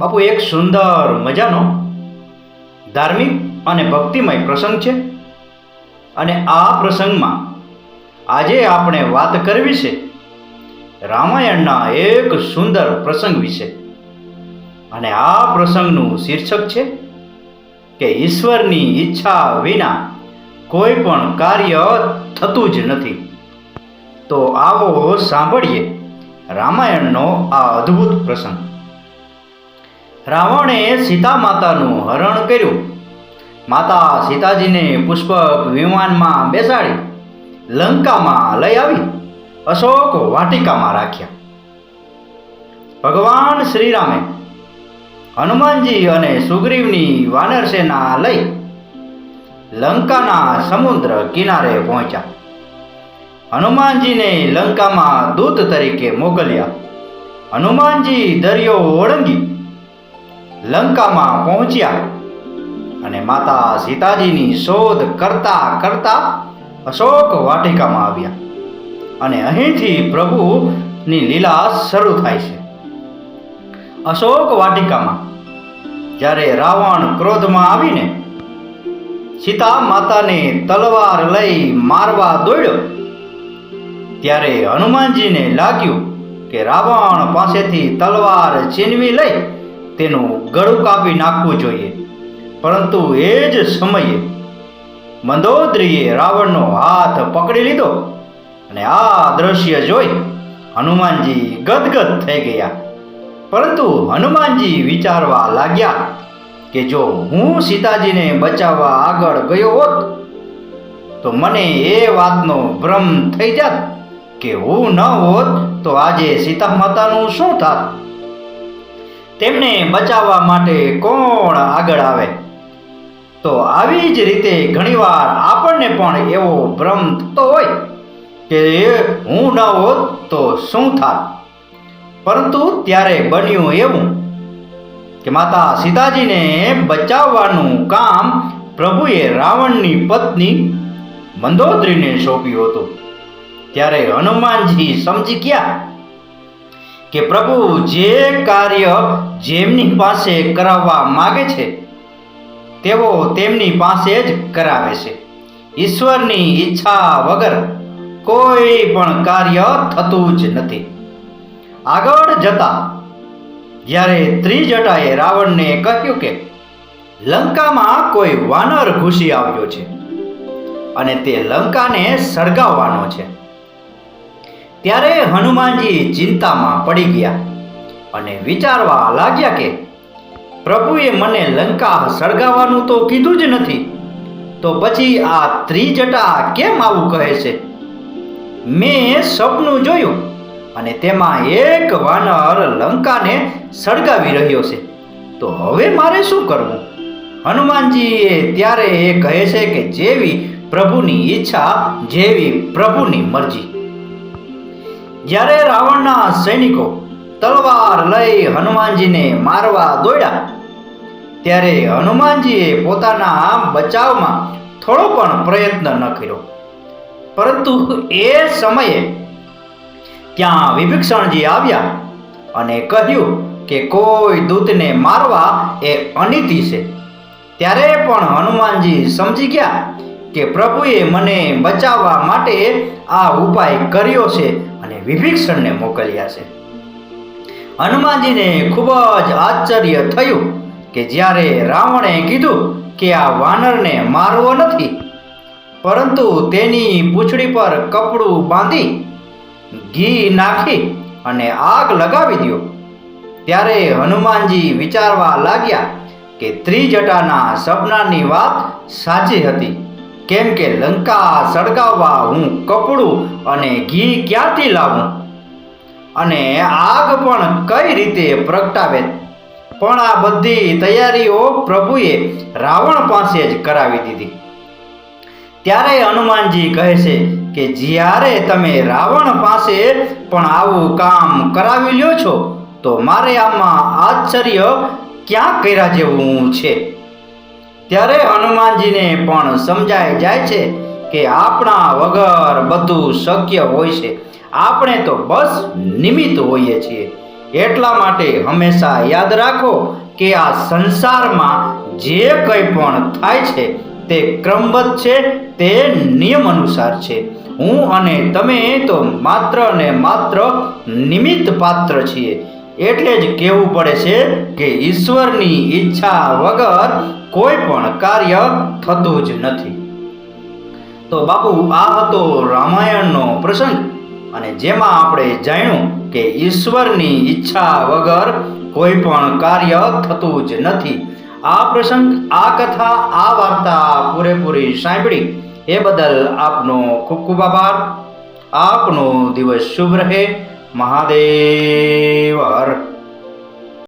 બાપુ, એક સુંદર મજાનો, ધાર્મિક અને ભક્તિમય પ્રસંગ છે. અને આ પ્રસંગમાં આજે આપણે વાત કરવી છે રામાયણના એક સુંદર પ્રસંગ વિશે. અને આ પ્રસંગનું શીર્ષક છે કે ઈશ્વરની ઈચ્છા વિના કોઈ પણ કાર્ય થતું જ નથી. તો આવો સાંભળીએ રામાયણનો આ અદ્ભુત પ્રસંગ. રાવણે સીતા માતાનું હરણ કર્યું. માતા સીતાજીને પુષ્પક વિમાનમાં બેસાડી લંકામાં લઈ આવી, અશોક વાટિકામાં રાખ્યા. ભગવાન શ્રીરામે હનુમાનજી અને સુગ્રીવની વાનર સેના લઈ લંકાના સમુદ્ર કિનારે પહોંચ્યા. હનુમાનજીને લંકામાં દૂત તરીકે મોકલ્યા. હનુમાનજી દરિયો ઓળંગી લંકામાં પહોંચ્યા અને માતા સીતાજીની શોધ કરતા કરતા અશોક વાટિકામાં આવ્યા. અને અહીંથી પ્રભુની લીલા શરૂ થાય છે. અશોક વાટિકામાં જ્યારે રાવણ ક્રોધમાં આવીને સીતા માતાને તલવાર લઈ મારવા દોડ્યો, ત્યારે હનુમાનજીને લાગ્યું કે રાવણ પાસેથી તલવાર છીનવી લઈ તેનું ગળું કાપી નાખવું જોઈએ. પરંતુ એ જ સમયે મંદોદરીએ રાવણનો હાથ પકડી લીધો અને આ દ્રશ્ય જોઈ હનુમાનજી ગદગદ થઈ ગયા. પરંતુ હનુમાનજી વિચારવા લાગ્યા કે જો હું સીતાજીને બચાવવા આગળ ગયો હોત, તો મને એ વાતનો ભ્રમ થઈ જાત કે હું ન હોત તો આજે સીતા માતાનું શું થાત? તેમને બચાવવા માટે કોણ આગળ આવે? તો આવી જ રીતે ઘણીવાર આપણને પણ એવો ભ્રમ થતો હોય કે હું ન હોત તો શું થાત? પરંતુ ત્યારે બન્યું એવું કે માતા સીતાજીને બચાવવાનું કામ પ્રભુએ રાવણની પત્ની મંદોદરીને સોંપ્યું હતું. ત્યારે હનુમાનજી સમજી ગયા કે પ્રભુ જે કાર્ય જેમની પાસે કરાવવા માગે છે, તેઓ તેમની પાસે જ કરાવે છે. ઈશ્વરની ઈચ્છા વગર કોઈ પણ કાર્ય થતું જ નથી. આગળ જતા, જ્યારે ત્રિજટાએ રાવણને કહ્યું કે, લંકામાં કોઈ વાનર ઘૂસી આવ્યો છે અને તે લંકાને સળગાવવાનો છે. ત્યારે હનુમાનજી ચિંતામાં પડી ગયા. અને વિચારવા લાગ્યા કે, પ્રભુએ મને લંકા સળગાવવાનું તો કીધું જ નથી. તો પછી આ ત્રિજટા કેમ આવું કહે છે? મેં સપનું જોયું અને તેમાં એક વાનર લંકાને સળગાવી રહ્યો છે. તો હવે મારે શું કરવું? હનુમાનજીએ ત્યારે એ કહે છે કે જેવી પ્રભુની ઈચ્છા, જેવી પ્રભુની મરજી. જ્યારે રાવણના સૈનિકો તલવાર લઈ હનુમાનજીને મારવા દોડ્યા. ત્યારે હનુમાનજીએ પોતાના બચાવમાં થોડો પણ પ્રયત્ન ન કર્યો. પરંતુ એ સમયે ત્યાં વિભીક્ષણજી આવ્યા અને કહ્યું કે કોઈ દૂતને મારવા એ અનીતિ છે. ત્યારે પણ હનુમાનજી સમજી ગયા કે પ્રભુએ મને બચાવવા માટે આ ઉપાય કર્યો છે અને વિભીક્ષણને મોકલ્યા છે. હનુમાનજીને ખૂબ જ આશ્ચર્ય થયું કે જ્યારે રાવણે કીધું કે આ વાનરને મારવો નથી, પરંતુ તેની પૂંછડી પર કપડું બાંધી ઘી નાખી અને આગ લગાવી દો ત્યારે હનુમાનજી વિચારવા લાગ્યા કે ત્રિજટાના સપનાની વાત સાચી હતી. કેમ કે લંકા સળગાવવા હું કપડું અને ઘી ક્યાંથી લાવું? અને આગ પણ કઈ રીતે પ્રગટાવે? પણ આ બધી તૈયારીઓ પ્રભુએ રાવણ પાસે જ કરાવી દીધી. ત્યારે હનુમાનજી કહે છે કે, જ્યારે તમે રાવણ પાસે પણ આવું કામ કરાવી લ્યો છો, તો મારે આમાં આશ્ચર્ય ક્યાં કર્યા જેવું છે? ત્યારે હનુમાનજીને પણ સમજાઈ જાય છે કે, આપણા વગર બધું શક્ય હોય છે. આપણે તો બસ નિમિત્ત હોઈએ છીએ. એટલા માટે હંમેશા યાદ રાખો કે આ સંસારમાં જે કંઈ પણ થાય છે, તે ક્રમબદ્ધ છે, તે નિયમ અનુસાર છે. હું અને તમે તો માત્ર ને માત્ર નિમિત્ત પાત્ર છીએ. એટલે જ કહેવું પડે છે કે ઈશ્વરની ઈચ્છા વગર કોઈ પણ કાર્ય થતું જ નથી. તો બાપુ, આ હતો રામાયણનો પ્રસંગ. અને જેમાં આપણે જાણ્યું કે ઈશ્વરની ઈચ્છા વગર કોઈ પણ કાર્ય થતું જ નથી. આ પ્રસંગ, આ કથા, આ વાર્તા પૂરેપૂરી સાંભળી. એ બદલ આપનો ખૂબ ખૂબ આભાર. આપનો દિવસ શુભ રહે. મહાદેવ, હર